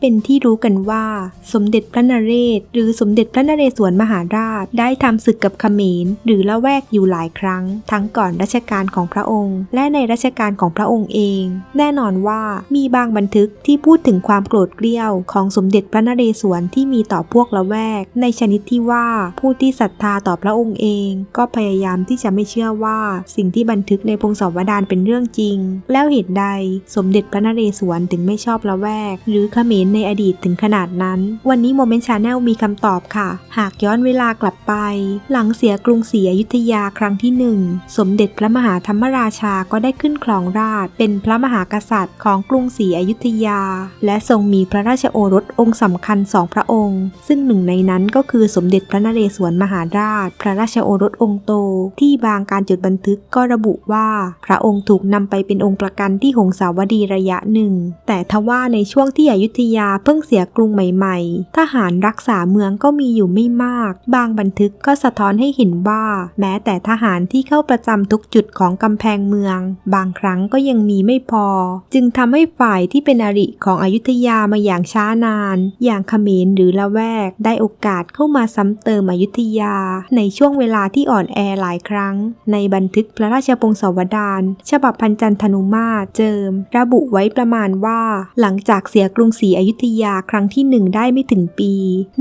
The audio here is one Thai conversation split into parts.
เป็นที่รู้กันว่า สมเด็จพระนเรศ หรือสมเด็จพระนเรศวรมหาราช ได้ทำศึกกับเขมร หรือละแวกอยู่หลายครั้ง ทั้งก่อนรัชกาลของพระองค์ และในรัชกาลของพระองค์เอง แน่นอนว่ามีบางบันทึกที่พูดถึงความโกรธเกรี้ยวของสมเด็จพระนเรศวรที่มีต่อพวกละแวก ในชนิดที่ว่าผู้ที่ศรัทธาต่อพระองค์เอง ก็พยายามที่จะไม่เชื่อว่า สิ่งที่บันทึกในพงศาวดารเป็นเรื่องจริง แล้วเหตุใด สมเด็จพระนเรศวรถึงไม่ชอบละแวก หรือเขมรในอดีตถึงขนาดนั้น วันนี้โมเมนต์ชาแนลมีคำตอบค่ะ หากย้อนเวลากลับไป หลังเสียกรุงศรีอยุธยาครั้งที่หนึ่งสมเด็จพระมหาธรรมราชาก็ได้ขึ้นครองราช เป็นพระมหากษัตริย์ของกรุงศรีอยุธยา และทรงมีพระราชโอรสองค์สำคัญสองพระองค์ ซึ่งหนึ่งในนั้นก็คือสมเด็จพระนเรศวรมหาราช พระราชโอรสองค์โต ที่บางการจดบันทึกก็ระบุว่า พระองค์ถูกนำไปเป็นองค์ประกันที่หงสาวดีระยะหนึ่ง แต่ทว่าในช่วงที่อยุธยาาเพิ่งเสียกรุงใหม่ๆ ทหารรักษาเมืองก็มีอยู่ไม่มาก บางบันทึกก็สะท้อนให้เห็นว่า แม้แต่ทหารที่เข้าประจำทุกจุดของกำแพงเมือง บางครั้งก็ยังมีไม่พอ จึงทำให้ฝ่ายที่เป็นอริของอยุธยามาอย่างช้านาน อย่างเขมรหรือละแวก ได้โอกาสเข้ามาซ้ำเติมอยุธยา ในช่วงเวลาที่อ่อนแอหลายครั้ง ในบันทึกพระราชพงศาวดารฉบับพันจันทนุมาตรเจิม ระบุไว้ประมาณว่า หลังจากเสียกรุงศรีอยุธยาครั้งที่หนึ่งได้ไม่ถึงปี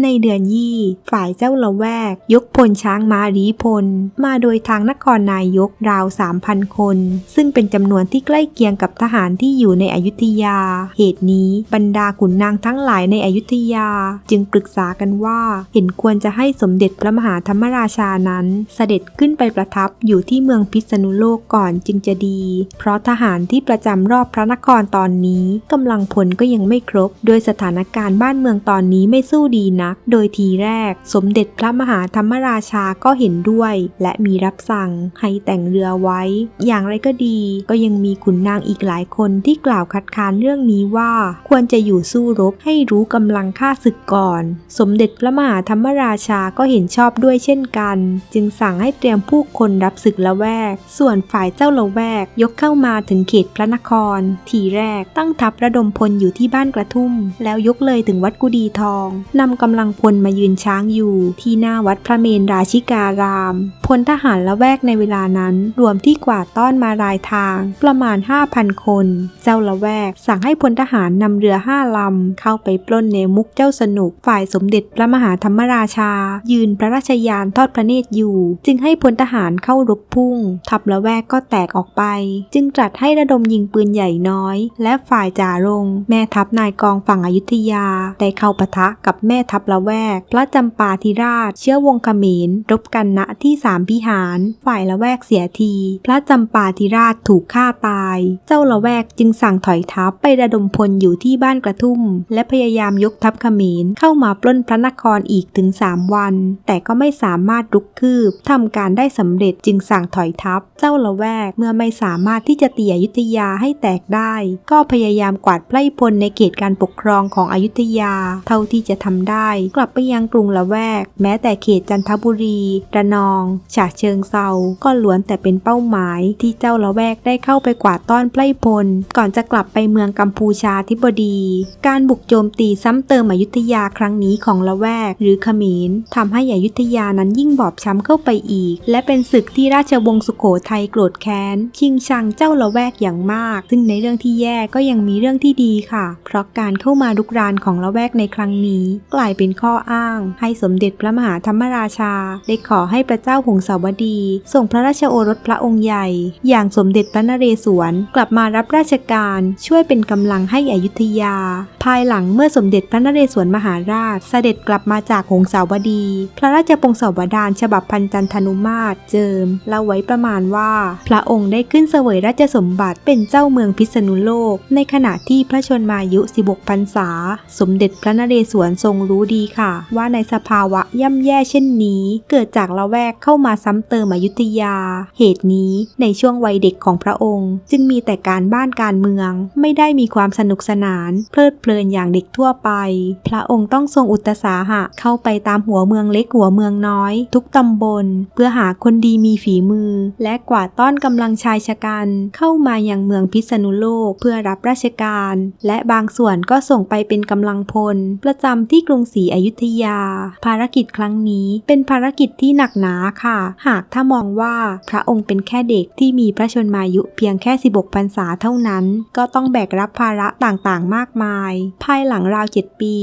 ในเดือนยี่ ฝ่ายเจ้าละแวก ยกพลช้างมารีพล มาโดยทางนครนายกราว 3,000 คน ซึ่งเป็นจำนวนที่ใกล้เคียงกับทหารที่อยู่ในอยุธยา เหตุนี้บรรดาขุนนางทั้งหลายในอยุธยา จึงปรึกษากันว่า เห็นควรจะให้สมเด็จพระมหาธรรมราชานั้น เสด็จขึ้นไปประทับอยู่ที่เมืองพิษณุโลกก่อนจึงจะดี เพราะทหารที่ประจำรอบพระนครตอนนี้กำลังพลก็ยังไม่ครบ โดยสถานการณ์บ้านเมืองตอนนี้ไม่สู้ดีนัก โดยทีแรก สมเด็จพระมหาธรรมราชาก็เห็นด้วย และมีรับสั่งให้แต่งเรือไว้ อย่างไรก็ดี ก็ยังมีขุนนางอีกหลายคนที่กล่าวคัดค้านเรื่องนี้ว่า ควรจะอยู่สู้รบให้รู้กำลังฆ่าศึกก่อน สมเด็จพระมหาธรรมราชาก็เห็นชอบด้วยเช่นกัน จึงสั่งให้เตรียมผู้คนรับศึกละแวก ส่วนฝ่ายเจ้าละแวก ยกเข้ามาถึงเขตพระนคร ทีแรกตั้งทัพระดมพลอยู่ที่บ้านกระทุ่มแล้วยกเลยถึงวัดกุดีทองนำกำลังพลมายืนช้างอยู่ ที่หน้าวัดพระเมนราชิการามพลทหารละแวกในเวลานั้น รวมที่กว่าต้อนมารายทาง ประมาณ 5,000 คน เจ้าละแวก สั่งให้พลทหารนำเรือห้าลำ เข้าไปปล้นเนมุกเจ้าสนุก ฝ่ายสมเด็จพระมหาธรรมราชา ยืนพระราชยานทอดพระเนตรอยู่ จึงให้พลทหารเข้ารบพุ่ง ทัพละแวกก็แตกออกไป จึงตรัสให้ระดมยิงปืนใหญ่น้อย และฝ่ายจ่ารง แม่ทัพนายกองฝั่งอยุธยา ได้เข้าปะทะกับแม่ทัพละแวก พระจำปาธิราช เชื้อวงขมรรบกันณที่สามพิหาร ฝ่ายละแวกเสียที พระจำปาธิราชถูกฆ่าตาย เจ้าละแวกจึงสั่งถอยทัพไประดมพลอยู่ที่บ้านกระทุ่ม และพยายามยกทัพขมรเข้ามาปล้นพระนครอีกถึง 3 วัน แต่ก็ไม่สามารถรุกคืบทำการได้สำเร็จจึงสั่งถอยทัพ เจ้าละแวกเมื่อไม่สามารถที่จะตีอยุทธยาให้แตกได้ ก็พยายามกวาดไพร่พลในเขตการปกครรองของอยุธยา เท่าที่จะทำได้ กลับไปยังกรุงละแวก แม้แต่เขตจันทบุรี ระนอง ฉะเชิงเซาก็ล้วนแต่เป็นเป้าหมายที่เจ้าละแวกได้เข้าไปกวาดต้อนไพร่พล ก่อนจะกลับไปเมืองกัมพูชาธิบดี การบุกโจมตีซ้ำเติมอยุธยาครั้งนี้ของละแวก หรือขมรทำให้อยุธยานั้นยิ่งบอบช้ำเข้าไปอีก และเป็นศึกที่ราชวงศ์สุโขทัยโกรธแค้น ชิงชังเจ้าละแวกอย่างมาก ซึ่งในเรื่องที่แย่ก็ยังมีเรื่องที่ดีค่ะ เพราะการเข้ามาลุกรานของละแวกในครั้งนี้ กลายเป็นข้ออ้าง ให้สมเด็จพระมหาธรรมราชา ได้ขอให้พระเจ้าหงสาวดี ส่งพระราชโอรสพระองค์ใหญ่ อย่างสมเด็จพระนเรศวรกลับมารับราชการช่วยเป็นกำลังให้อยุธยา ภายหลังเมื่อสมเด็จพระนเรศวรมหาราช เสด็จกลับมาจากหงสาวดี พระราชปงศาวดารฉบับพันจันทนุมาตรเจิมเล่าไว้ประมาณว่า พระองค์ได้ขึ้นเสวยราชสมบัติเป็นเจ้าเมืองพิษณุโลก ในขณะที่พระชนมายุ 16พรรษา สมเด็จพระนเรศวรทรงรู้ดีค่ะ ว่าในสภาวะย่ำแย่เช่นนี้ เกิดจากละแวกเข้ามาซ้ำเติมอยุธยา เหตุนี้ในช่วงวัยเด็กของพระองค์ จึงมีแต่การบ้านการเมือง ไม่ได้มีความสนุกสนาน เพลิดเพลินอย่างเด็กทั่วไป พระองค์ต้องทรงอุตสาหะเข้าไปตามหัวเมืองเล็กหัวเมืองน้อย ทุกตำบล เพื่อหาคนดีมีฝีมือ และกวาดต้อนกำลังชายชะกัน เข้ามายังเมืองพิษณุโลกเพื่อรับราชการ และบางส่วนก็ส่งไปเป็นกำลังพล ประจำที่กรุงศรีอยุธยา ภารกิจครั้งนี้เป็นภารกิจที่หนักหนาค่ะ หากถ้ามองว่าพระองค์เป็นแค่เด็กที่มีพระชนมายุเพียงแค่ 16พรรษาเท่านั้น ก็ต้องแบกรับภาระต่างๆ มากมาย ภายหลังราว7ปี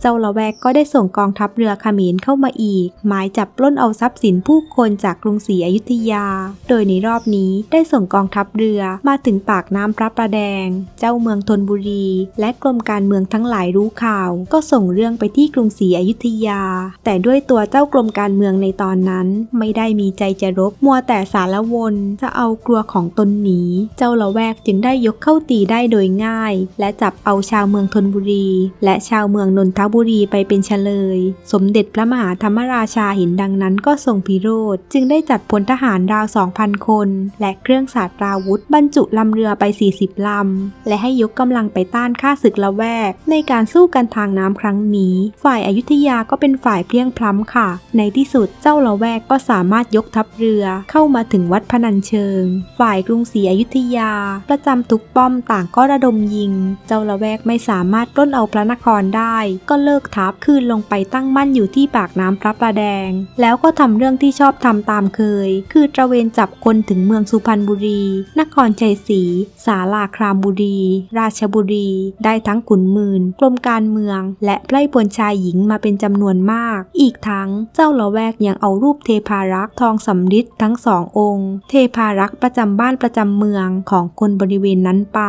เจ้าละแวกก็ได้ส่งกองทัพเรือเขมรเข้ามาอีก หมายจับปล้นเอาทรัพย์สินผู้คนจากกรุงศรีอยุธยา โดยในรอบนี้ได้ส่งกองทัพเรือมาถึงปากน้ำพระประแดง เจ้าเมืองธนบุรี และกรมการเมืองืองทั้งหลายรู้ข่าว ก็ส่งเรื่องไปที่กรุงศรีอยุธยา แต่ด้วยตัวเจ้ากรมการเมืองในตอนนั้น ไม่ได้มีใจจะรบ มัวแต่สารวนจะเอากลัวของตนหนี เจ้าละแวกจึงได้ยกเข้าตีได้โดยง่าย และจับเอาชาวเมืองธนบุรี และชาวเมืองนนทบุรีไปเป็นเฉลย สมเด็จพระมหาธรรมราชาเห็นดังนั้นก็ทรงพิโรธ จึงได้จัดพลทหารราว 2,000 คน และเครื่องสาตราวุธ บรรจุลำเรือไป 40 ลำ และให้ยกกำลังไปต้านข้าศึกละแวกในการสู้กันทางน้ำครั้งนี้ ฝ่ายอายุทยาก็เป็นฝ่ายเพียงพล้ำค่ะ ในที่สุดเจ้าละแวกก็สามารถยกทัพเรือเข้ามาถึงวัดพนัญเชิง ฝ่ายกรุงศรีอยุธยา ประจำทุกป้อมต่างก็ระดมยิง เจ้าละแวกไม่สามารถปล้นเอาพระนครได้ ก็เลิกทัพคืนลงไปตั้งมั่นอยู่ที่ปากน้ำพระประแดง แล้วก็ทำเรื่องที่ชอบทำตามเคย คือตระเวนจับคนถึงเมืองสุพรรณบุรี นครชัยศรี สาลาครามบุรี ราชบุรี ได้ทั้งขุนมืนกรมการเมือง และไพร่พลชายหญิงมาเป็นจำนวนมาก อีกทั้งเจ้าละแวกยังเอารูปเทพารักษ์ทองสำริดทั้งสององค์ เทพารักษ์ประจำบ้านประจำเมืองของคนบริเวณนั้นไป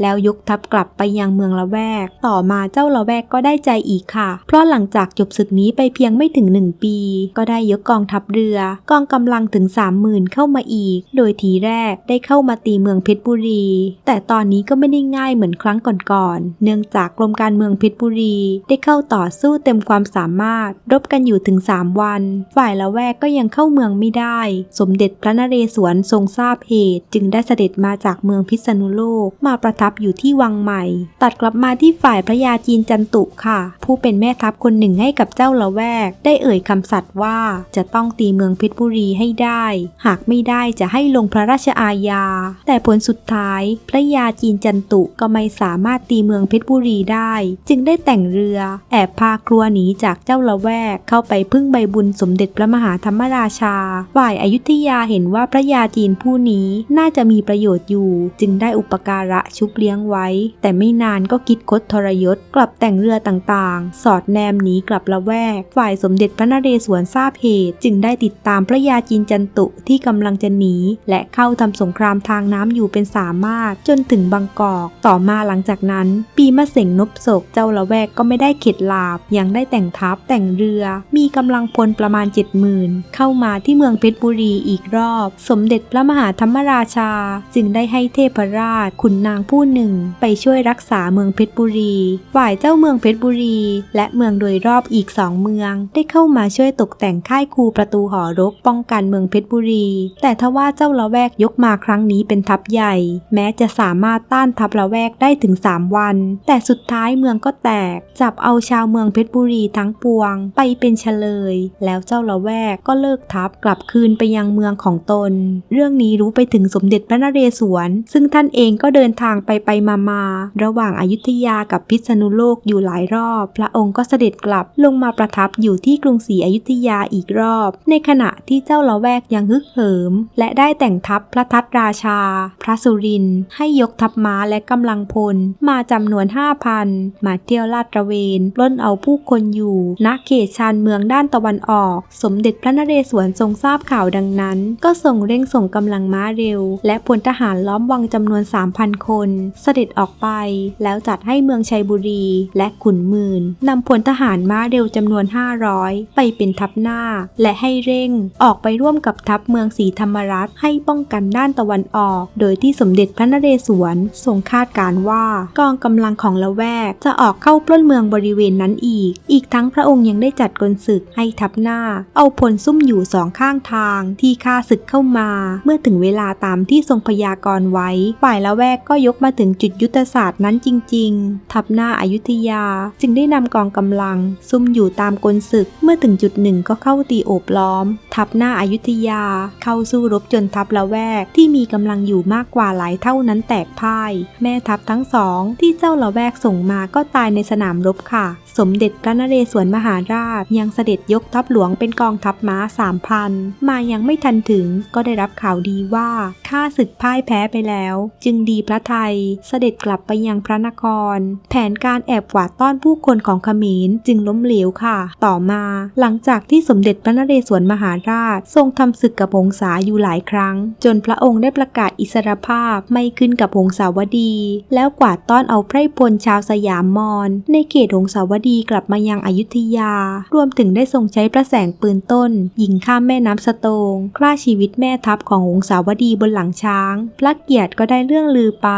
แล้วยกทัพกลับไปยังเมืองละแวก ต่อมาเจ้าละแวกก็ได้ใจอีกค่ะ เพราะหลังจากจบศึกนี้ไปเพียงไม่ถึงหนึ่งปี ก็ได้ยกกองทัพเรือ กองกำลังถึง30,000เข้ามาอีก โดยทีแรกได้เข้ามาตีเมืองเพชรบุรี แต่ตอนนี้ก็ไม่ได้ง่ายเหมือนครั้งก่อนๆเนื่องจากกรมการเมืองเพชรบุรี ได้เข้าต่อสู้เต็มความสามารถ รบกันอยู่ถึง 3 วัน ฝ่ายละแวกก็ยังเข้าเมืองไม่ได้ สมเด็จพระนเรศวรทรงทราบเหตุ จึงได้เสด็จมาจากเมืองพิษณุโลกมาประทับอยู่ที่วังใหม่ ตัดกลับมาที่ฝ่ายพระยาจีนจันตุค่ะ ผู้เป็นแม่ทัพคนหนึ่งให้กับเจ้าละแวก ได้เอ่ยคำสัตย์ว่าจะต้องตีเมืองเพชรบุรีให้ได้ หากไม่ได้จะให้ลงพระราชอาญา แต่ผลสุดท้าย พระยาจีนจันตุก็ไม่สามารถตีเมืองเพชรบุรีได้ จึงได้แต่งเรือ แอบพาครัวหนีจากเจ้าละแวกเข้าไปพึ่งใบบุญสมเด็จพระมหาธรรมราชา ฝ่ายอายุทยาเห็นว่าพระยาจีนผู้นี้น่าจะมีประโยชน์อยู่ จึงได้อุปการะชุบเลี้ยงไว้ แต่ไม่นานก็คิดคดทรยศกลับแต่งเรือต่างๆ สอดแนมหนีกลับละแวก ฝ่ายสมเด็จพระนเรศวรทราบเหตุ จึงได้ติดตามพระยาจีนจันตุที่กำลังจะหนีและเข้าทำสงครามทางน้ำอยู่เป็นสามารถจนถึงบางกอก ต่อมาหลังจากนั้น ปีมะเสงนบศกเจ้าละแวกก็ไม่ได้เข็ดลาบ ยังได้แต่งทัพแต่งเรือ มีกำลังพลประมาณ70,000เข้ามาที่เมืองเพชรบุรีอีกรอบ สมเด็จพระมหาธรรมราชา จึงได้ให้เทพราชขุนนางผู้หนึ่ง ไปช่วยรักษาเมืองเพชรบุรี ฝ่ายเจ้าเมืองเพชรบุรี และเมืองโดยรอบอีกสองเมือง ได้เข้ามาช่วยตกแต่งค่ายคูประตูหอรบป้องกันเมืองเพชรบุรี แต่ทว่าเจ้าละแวกยกมาครั้งนี้เป็นทัพใหญ่ แม้จะสามารถต้านทัพละแวกได้ถึง 3 วัน แต่สุดท้ายเมืองก็แตก จับเอาชาวเมืองเพชรบุรีทั้งปวง ไปเป็นเฉลย แล้วเจ้าละแวกก็เลิกทัพกลับคืนไปยังเมืองของตน เรื่องนี้รู้ไปถึงสมเด็จพระนเรศวร ซึ่งท่านเองก็เดินทางไปไปมามาระหว่างอายุทยากับพิษณุโลกอยู่หลายรอบ พระองค์ก็เสด็จกลับลงมาประทับอยู่ที่กรุงศรีอยุธยาอีกรอบ ในขณะที่เจ้าละแวกยังฮึกเหิม และได้แต่งทัพพระทัตราชา พระสุรินให้ยกทัพม้าและกำลังพลมาจำนวน5,000 มาเที่ยวลาดตระเวนปล้นเอาผู้คนอยู่ณเขตชานเมืองด้านตะวันออก สมเด็จพระนเรศวรทรงทราบข่าวดังนั้น ก็ส่งเร่งส่งกำลังม้าเร็ว และพลทหารล้อมวังจำนวน 3,000 คน เสด็จออกไป แล้วจัดให้เมืองชัยบุรีและขุนหมื่นนำพลทหารม้าเร็วจำนวน 500 ไปเป็นทัพหน้า และให้เร่งออกไปร่วมกับทัพเมืองศรีธรรมรัฐให้ป้องกันด้านตะวันออก โดยที่สมเด็จพระนเรศวรทรงคาดการว่ากองกำลังของละแวก จะออกเข้าปล้นเมืองบริเวณนั้นอีก อีกทั้งพระองค์ยังได้จัดกลศึกให้ทัพหน้า เอาพลซุ่มอยู่สองข้างทาง ที่ข้าศึกเข้ามา เมื่อถึงเวลาตามที่ทรงพยากรณ์ไว้ ฝ่ายละแวกก็ยกมาถึงจุดยุทธศาสตร์นั้นจริง ๆ ทัพหน้าอายุทยาจึงได้นำกองกำลัง ซุ่มอยู่ตามกลศึก เมื่อถึงจุดหนึ่งก็เข้าตีโอบล้อม ทัพหน้าอายุทยา เข้าสู้รบจนทัพละแวกที่มีกำลังอยู่มากกว่าหลายเท่านั้นแตกพ่าย แม่ทัพทั้งสองที่เจ้าละแวกกส่งมาก็ตายในสนามรบค่ะ สมเด็จพระนเรศวรมหาราช ยังเสด็จยกทัพหลวงเป็นกองทัพม้าสามพันมายังไม่ทันถึงก็ได้รับข่าวดีว่าข้าศึกพ่ายแพ้ไปแล้ว จึงดีพระไทยเสด็จกลับไปยังพระนคร แผนการแอบกวาดต้อนผู้คนของขมรจึงล้มเหลวค่ะ ต่อมาหลังจากที่สมเด็จพระนเรศวรมหาราช ทรงทำศึกกับหงสาอยู่หลายครั้ง จนพระองค์ได้ประกาศอิสรภาพไม่ขึ้นกับหงสาวดี แล้วกวาดต้อนเอาไพร่พลชาวสยามมอญในเขตหงสาวดีกลับมายังอยุธยา รวมถึงได้ทรงใช้พระแสงปืนต้น ยิงข้ามแม่น้ำสโตงฆ่าชีวิตแม่ทัพของหงสาวดีบนหลังช้าง พระเกียรติก็ได้เรื่องลือไป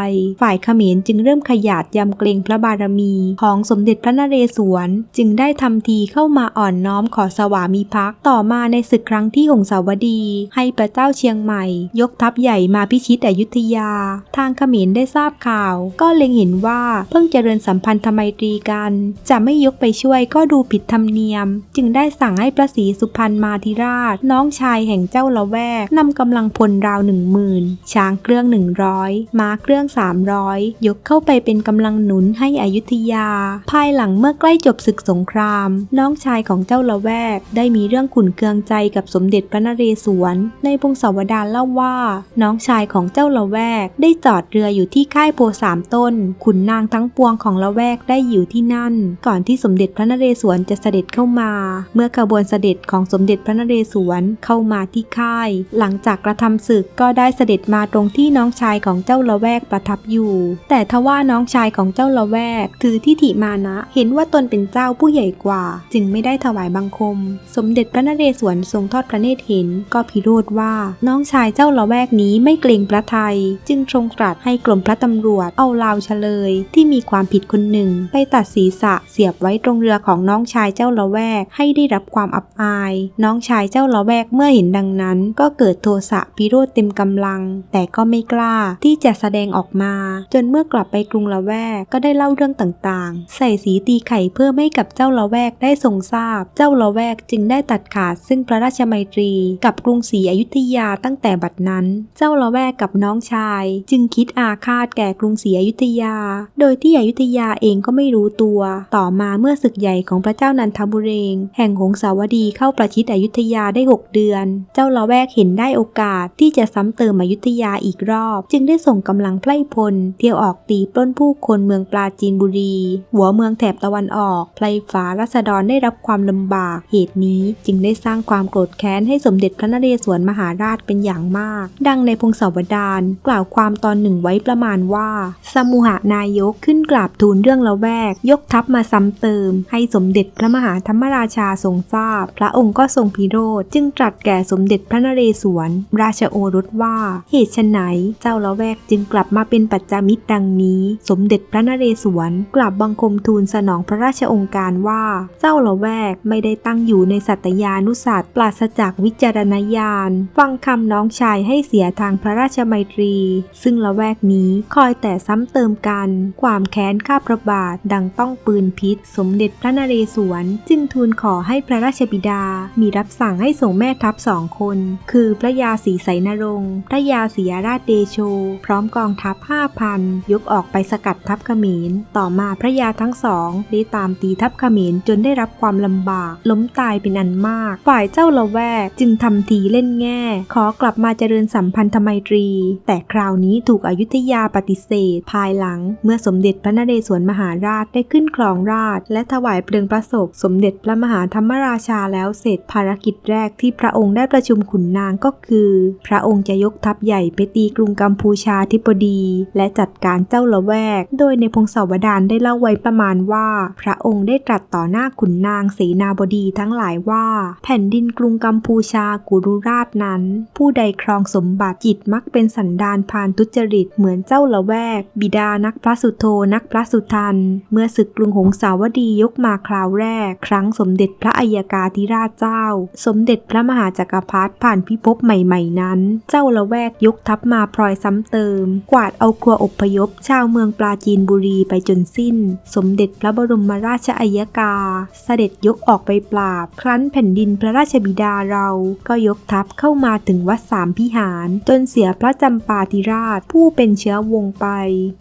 ฝ่ายเขมรจึงเริ่มขยาดยำเกรงพระบารมีของสมเด็จพระนเรศวร จึงได้ทำทีเข้ามาอ่อนน้อมขอสวามีภักดิ์ต่อมาในศึกครั้งที่หงสาวดี ให้พระเจ้าเชียงใหม่ ยกทัพใหญ่มาพิชิตอยุธยา ทางเขมรได้ทราบข่าว ก็เล็งเห็นว่าเพิ่งเจริญสัมพันธไมตรีกัน จะไม่ยกไปช่วยก็ดูผิดธรรมเนียม จึงได้สั่งให้พระศรีสุพรรณมาธิราช น้องชายแห่งเจ้าละแวกนำกำลังพลราวหนึ่งหมื่นช้างเครื่องหนึ่งร้อยม้าเครื่องสามร้อยยกเข้าไปเป็นกำลังหนุนให้อยุธยา ภายหลังเมื่อใกล้จบศึกสงคราม น้องชายของเจ้าละแวก ได้มีเรื่องขุนเคืองใจกับสมเด็จพระนเรศวร ในพงศาวดารเล่าว่า น้องชายของเจ้าละแวก ได้จอดเรืออยู่ที่ค่ายโพสามต้น ขุนนางทั้งปวงวงของละแวกได้อยู่ที่นั่น ก่อนที่สมเด็จพระนเรศวรจะเสด็จเข้ามา เมื่อขบวนเสด็จของสมเด็จพระนเรศวรเข้ามาที่ค่าย หลังจากกระทำศึกก็ได้เสด็จมาตรงที่น้องชายของเจ้าละแวกประทับอยู่ แต่ทว่าน้องชายของเจ้าละแวก ถือทิฐิมานะ เห็นว่าตนเป็นเจ้าผู้ใหญ่กว่า จึงไม่ได้ถวายบังคม สมเด็จพระนเรศวรทรงทอดพระเนตรเห็น ก็พิโรธว่าน้องชายเจ้าละแวกนี้ไม่เกรงพระไทย จึงทรงตรัสให้กรมพระตำรวจเอาลาวเฉลยที่มีความผิดคนหนึ่ง ไปตัดศีรษะเสียบไว้ตรงเรือของน้องชายเจ้าละแวก ให้ได้รับความอับอาย น้องชายเจ้าละแวกเมื่อเห็นดังนั้น ก็เกิดโทสะพิโรธเต็มกำลัง แต่ก็ไม่กล้าที่จะแสดงออกมา จนเมื่อกลับไปกรุงละแวกก็ได้เล่าเรื่องต่างๆ ใส่สีตีไข่เพื่อให้กับเจ้าละแวกได้ทรงทราบ เจ้าละแวกจึงได้ตัดขาดซึ่งพระราชมัยตรี กับกรุงศรีอยุธยาตั้งแต่บัดนั้น เจ้าละแวกกับน้องชาย จึงคิดอาฆาตแก่กรุงศรีอยุธยา โดยที่อยุธยาเองก็ไม่รู้ตัว ต่อมาเมื่อศึกใหญ่ของพระเจ้านันทบุเรง แห่งหงสาวดีเข้าประชิดอยุธยาได้ 6 เดือน เจ้าละแวกเห็นได้โอกาสที่จะซ้ำเติมอยุธยาอีกรอบ จึงได้ส่งกำลังไพร่พล เที่ยวออกตีปล้นผู้คนเมืองปราจีนบุรี หัวเมืองแถบตะวันออกไพลฟ้ารัษฎรได้รับความลำบาก เหตุนี้จึงได้สร้างความโกรธแค้นให้สมเด็จพระนเรศวรมหาราชเป็นอย่างมาก ดังในพงศาวดารกล่าวความตอนหนึ่งไว้ประมาณว่า สมุหานายกขึ้นกราบทูลเรื่องละแวก ยกทัพมาซ้ำเติม ให้สมเด็จพระมหาธรรมราชาทรงทราบ พระองค์ก็ทรงพิโรธจึงตรัสแก่สมเด็จพระนเรศวร ราชโอรสว่าเหตุไฉนเจ้าละแวกจึงกลับมาเป็นปัจจามิตรดังนี้ สมเด็จพระนเรศวรกราบบังคมทูลสนองพระราชองค์การว่า เจ้าละแวกไม่ได้ตั้งอยู่ในสัตยานุสัตว์ปราศจากวิจารณญาณ ฟังคำน้องชายให้เสียทางพระราชมัยตรี ซึ่งละแวกนี้คอยแต่ซ้ำเติมกัน ความแค้นข้าพระบาทดังต้องปืนพิษ สมเด็จพระนเรศวร จึงทูลขอให้พระราชบิดา มีรับสั่งให้ส่งแม่ทัพสองคน คือพระยาศรีไสนรงค์พระยาศรีราชเดโช พร้อมกองทัพห้าพันยกออกไปสกัดทัพเขมร ต่อมาพระยาทั้งสองได้ตามตีทัพเขมรจนได้รับความลำบาก ล้มตายเป็นอันมาก ฝ่ายเจ้าละแวกจึงทำทีเล่นแง่ ขอกลับมาเจริญสัมพันธไมตรี แต่คราวนี้ถูกอยุธยาปฏิเสธ ภายหลังเมื่อสมเด็จพระนเรศวรมหาราชได้ขึ้นครองราช และถวายเพลิงพระศพสมเด็จพระมหาธรรมราชาแล้วเสร็จภารกิจแรกที่พระองค์ได้ประชุมขุนนางก็คือ พระองค์จะยกทัพใหญ่ไปตีกรุงกัมพูชาธิปดี และจัดการเจ้าละแวก โดยในพงศาวดารได้เล่าไว้ประมาณว่า พระองค์ได้ตรัสต่อหน้าขุนนางเสนาบดีทั้งหลายว่า แผ่นดินกรุงกัมพูชากุรุราชนั้น ผู้ใดครองสมบัติจิตมักเป็นสันดานพานทุจริตเหมือนเจ้าละแวก บิดานักพระสุโธนักพระสุทัน เมื่อศึกกรุงหงสาวดียกมาคราวแรก ครั้งสมเด็จพระอัยกาธิราชเจ้า สมเด็จพระมหาจักรพรรดิผ่านพิภพใหม่ๆนั้น เจ้าละแวกยกทัพมาพลอยซ้ำเติม กวาดเอาครัวอพยพ ชาวเมืองปราจีนบุรีไปจนสิ้น สมเด็จพระบรมราชอัยกา เสด็จยกออกไปปราบ ครั้นแผ่นดินพระราชบิดาเราก็ยกทัพเข้ามาถึงวัดสามพิหาร จนเสียพระจำปาธิราชผู้เป็นเชื้อวงไป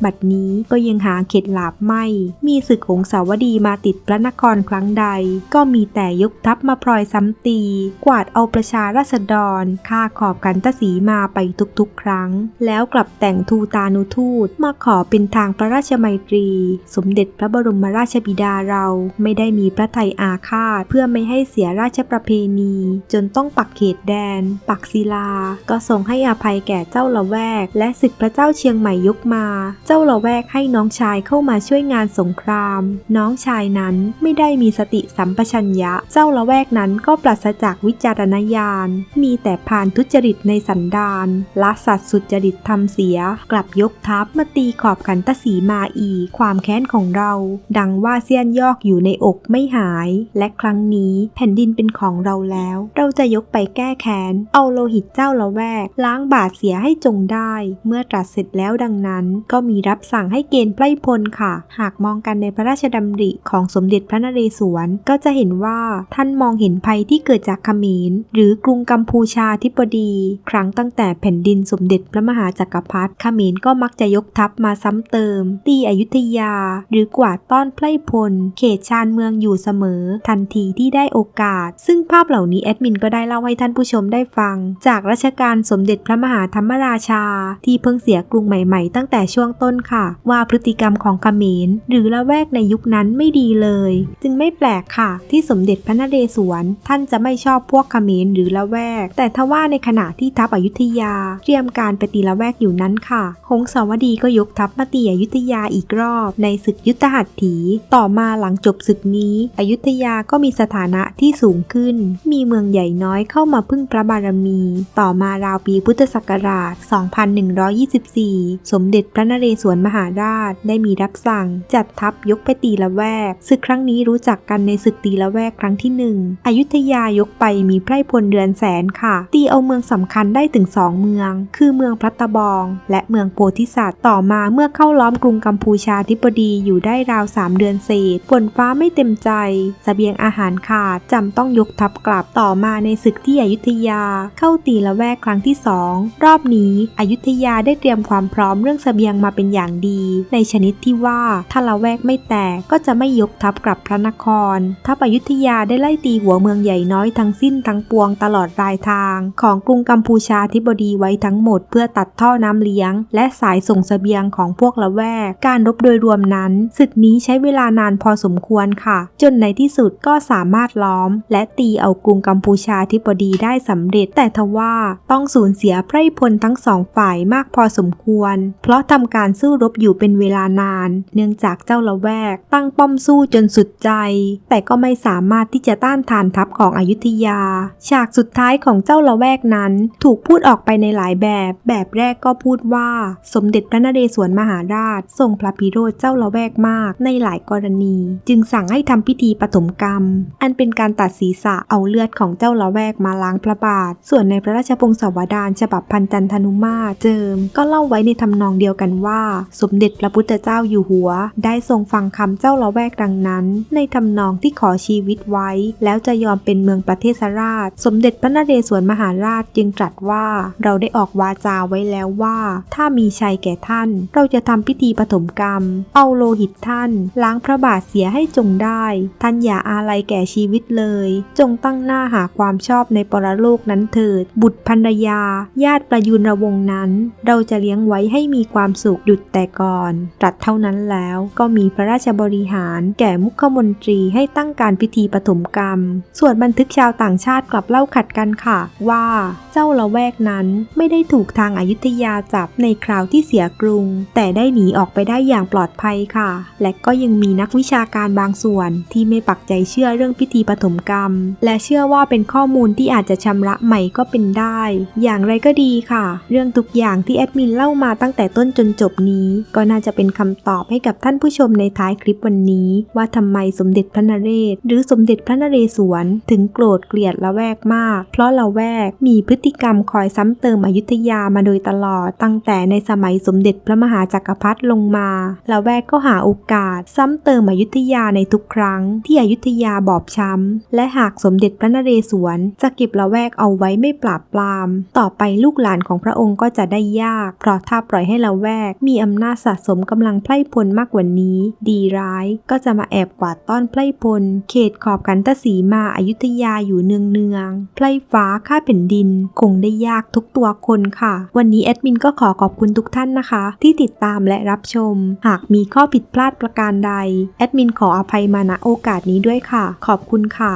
บัดนี้ก็ยังหาเข็ดหลาบไม่ มีศึกหงสาวดีมาติดพระนครครั้งใด ก็มีแต่ยกทัพมาพลอยซ้ำตี กวาดเอาประชาราษฎรฆ่าขอบกันตสีมาไปทุกๆ ครั้ง แล้วกลับแต่งทูตานุทูตมาขอเป็นทางพระราชมัยตรี สมเด็จพระบรมราชบิดาเราไม่ได้มีพระทัยอาฆาตเพื่อไม่ให้เสียราชประเพณี จนต้องปักเขตแดน ปักศิลา ก็ทรงให้อภัยแก่เจ้าละแวก และศึกพระเจ้าเชียงใหม่ยกมา เจ้าละแวกให้น้องชายเข้ามาช่วยงานสงคราม น้องชายนั้นไม่ได้มีสติสัมปชัญญะ เจ้าละแวกนั้นก็ปราศจากวิจารณญาณ มีแต่ผ่านทุจริตในสันดานละสัตว์สุจริตทำเสีย กลับยกทัพมาตีขอบขันตสีมาอีความแค้นของเรา ดังว่าเสี้ยนยอกอยู่ในอกไม่หาย และครั้งนี้แผ่นดินเป็นของเราแล้ว เราจะยกไปแก้แค้น เอาโลหิตเจ้าละแวก ล้างบาดเสียให้จงได้ เมื่อตรัสเสร็จแล้วดังนั้น ก็มีรับสั่งให้เกณฑ์ไพร่พลค่ะ หากมองกันในพระราชดำริของสมเด็จพระนเรศวรก็จะเห็นว่าท่านมองเห็นภัยที่เกิดจากเขมร หรือกรุงกัมพูชาธิปดี ครั้งตั้งแต่แผ่นดินสมเด็จพระมหาจักรพรรดิเขมรก็มักจะยกทัพมาซ้ำเติม ตีอยุธยา หรือกวาดต้อนไพร่พล เขตชานเมืองอยู่เสมอ ทันทีที่ได้โอกาส ซึ่งภาพเหล่านี้แอดมินก็ได้เล่าให้ท่านผู้ชมได้ฟัง จากราชการสมเด็จพระมหาธรรมราชา ที่เพิ่งเสียกรุงใหม่ ๆ ตั้งแต่ช่วงต้นค่ะ ว่าพฤติกรรมของเขมรหรือละแวกในยุคนั้นไม่ดีเลย จึงไม่แปลกค่ะ ที่สมเด็จพระนเรศวรท่านจะไม่ชอบพวกเขมรหรือละแวก แต่ทว่าในขณะที่ทัพอยุธยา เตรียมการไปตีละแวกอยู่นั้นค่ะหงสาวดีก็ยกทัพมาตีอยุธยาอีกรอบ ในศึกยุทธหัตถี ต่อมาหลังจบศึกนี้ อยุธยาก็มีสถานะที่สูงขึ้น มีเมืองใหญ่น้อยเข้ามาพึ่งพระบารมี ต่อมาราวปีพุทธศักราช 2124 สมเด็จพระนเรศวรมหาราชได้ได้มีรับสั่ง จัดทัพยกไปตีละแวก ศึกครั้งนี้รู้จักกันในศึกตีละแวกครั้งที่หนึ่งอยุธยายกไปมีไพร่พลเดือนแสนค่ะ ตีเอาเมืองสำคัญได้ถึงสองเมือง คือเมืองพลัตตบอง และเมืองโพธิสัตว์ต่อมาเมื่อเข้าล้อมกรุงกัมพูชาธิปดีอยู่ได้ราวสามเดือนเศษฝนฟ้าไม่เต็มใจสเสบียงอาหารขาดจำต้องยกทัพกลับต่อมาในศึกที่อยุธยา เข้าตีละแวกครั้งที่สองรอบนี้อยุธยาได้เตรียมความพร้อมเรื่องเสบียงมาเป็นอย่างดี ในชนิดที่ว่าถ้าละแวกไม่แตกก็จะไม่ยกทัพกลับพระนคร ทัพอยุธยาได้ไล่ตีหัวเมืองใหญ่น้อยทั้งสิ้นทั้งปวงตลอดรายทาง ของกรุงกัมพูชาธิบดีไว้ทั้งหมด เพื่อตัดท่อน้ำเลี้ยง และสายส่งเสบียงของพวกละแวก การรบโดยรวมนั้นศึกนี้ใช้เวลานานพอสมควรค่ะ จนในที่สุดก็สามารถล้อม และตีเอากรุงกัมพูชาธิบดีได้สำเร็จ แต่ทว่าต้องสูญเสียไพร่พลทั้งสองฝ่ายมากพอสมควร เพราะทำการสู้รบอยู่เป็นเวลานาน เนื่องจากเจ้าละแวก ตั้งป้อมสู้จนสุดใจ แต่ก็ไม่สามารถที่จะต้านทานทัพของอยุธยา ฉากสุดท้ายของเจ้าละแวกนั้นถูกพูดออกไปในหลายแบบ แบบแรกก็พูดว่า สมเด็จพระนเรศวรมหาราช ทรงพระพิโรธเจ้าละแวกมากในหลายกรณี จึงสั่งให้ทำพิธีปฐมกรรม อันเป็นการตัดศีรษะเอาเลือดของเจ้าละแวกมาล้างพระบาท ส่วนในพระราชพงศาวดารฉบับพันจันทนุมาเจิม ก็เล่าไว้ในทำนองเดียวกันว่า สมเด็จพระพุทธเจ้าอยู่หัว ได้ทรงฟังคำเจ้าละแวกดังนั้น ในทำนองที่ขอชีวิตไว้ แล้วจะยอมเป็นเมืองประเทศราช สมเด็จพระนเรศวรมหาราชจึงตรัสว่าเราได้ออกวาจาไว้แล้วว่า ถ้ามีชัยแก่ท่าน เราจะทำพิธีปฐมกรรม เอาโลหิตท่าน ล้างพระบาทเสียให้จงได้ ท่านอย่าอาลัยแก่ชีวิตเลย จงตั้งหน้าหาความชอบในปรโลกนั้นเถิด บุตรภรรยา ญาติประยุนระวงนั้น เราจะเลี้ยงไว้ให้มีความสุขดุจแต่ก่อนตรัสเท่านั้นแล้ว ก็มีพระราชบริหารแก่มุขมนตรีให้ตั้งการพิธีปฐมกรรม ส่วนบันทึกชาวต่างชาติกลับเล่าขัดกันค่ะ ว่าเจ้าละแวกนั้นไม่ได้ถูกทางอายุทยาจับในคราวที่เสียกรุง แต่ได้หนีออกไปได้อย่างปลอดภัยค่ะ และก็ยังมีนักวิชาการบางส่วนที่ไม่ปักใจเชื่อเรื่องพิธีปฐมกรรม และเชื่อว่าเป็นข้อมูลที่อาจจะชำระใหม่ก็เป็นได้ อย่างไรก็ดีค่ะ เรื่องทุกอย่างที่แอดมินเล่ามาตั้งแต่ต้นจนจบนี้ ก็น่าจะเป็นคำตอบให้กับท่านผู้ชมในท้ายคลิปวันนี้ ว่าทำไมสมเด็จพระนเรศ หรือสมเด็จพระนเรศวร ถึงโกรธเกลียดละแวกมาก เพราะละแวกมีพฤติกรรมคอยซ้ำเติมอยุธยามาโดยตลอด ตั้งแต่ในสมัยสมเด็จพระมหาจักรพรรดิลงมาละแวกก็หาโอกาส ซ้ำเติมอยุธยาในทุกครั้ง ที่อยุธยาบอบช้ำและหากสมเด็จพระนเรศวร จะเก็บละแวกเอาไว้ไม่ปราบปราม ต่อไปลูกหลานของพระองค์ก็จะได้ยาก เพราะถ้าปล่อยให้ละแวกมีอำนาจสะสมกำลังงไพร่พลมากกว่านี้ ดีร้ายก็จะมาแอบกวาดต้อนไพร่พล เขตขอบกันตสีมาอายุทยาอยู่เนืองเนืองๆไพร่ฟ้าข้าแผ่นดิน คงได้ยากทุกตัวคนค่ะ วันนี้แอดมินก็ขอขอบคุณทุกท่านนะคะ ที่ติดตามและรับชม หากมีข้อผิดพลาดประการใด แอดมินขออภัยมาณโอกาสนี้ด้วยค่ะ ขอบคุณค่ะ